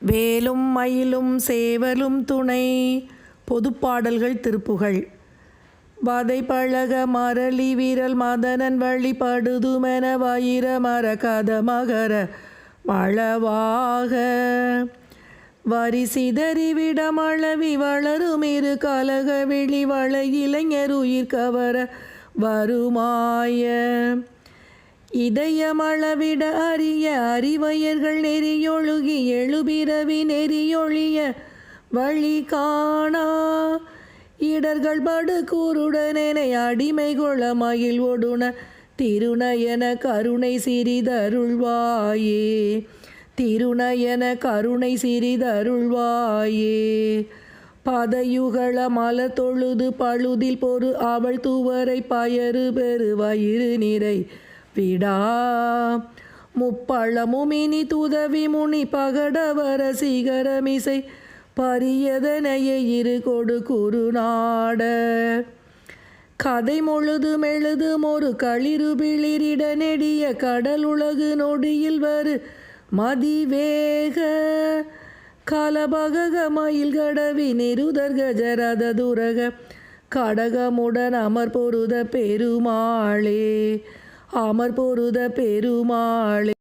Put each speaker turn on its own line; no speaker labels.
வேலும் மயிலும் சேவலும் துணை. பொதுப்பாடல்கள் திருப்புகள். வதை பழக மரளி வீரல் மதனன் வழி படுதுமென மர கத மகர மழவாக வரி சிதறிவிட மழவி வளரும் இரு கலக விழி வள இளைஞர் உயிர் கவர வருமாய. இதயமளவிட அறிய அறிவயர்கள் நெறியொழுகி எழுபிறவி நெறியொழிய வழி காணா. இடர்கள் படு கூருடனெனை அடிமை கொள மயில் ஒடுன திருநயன கருணை சிறிதருள்வாயே. திருநயன கருணை சிறிதருள்வாயே. பதயுகள மல தொழுது பழுதில் பொறு அவள் துவரை பயறு பெரு வயிறு நிறை விடா முப்பழமுமினி துதவி முனி பகடவர சிகரமிசை பரியதனைய இரு கொடு குருநாட. கதை முழுது எழுதும் ஒரு களிறு பிளிரிட நெடிய கடல் உலகு நொடியில் வரு மதிவேக. கலபக மயில் கடவி நிருதர் கஜரத துரக கடகமுடன் அமர் பொருத பெருமாளே. அமர் பொருத பெருமாளே.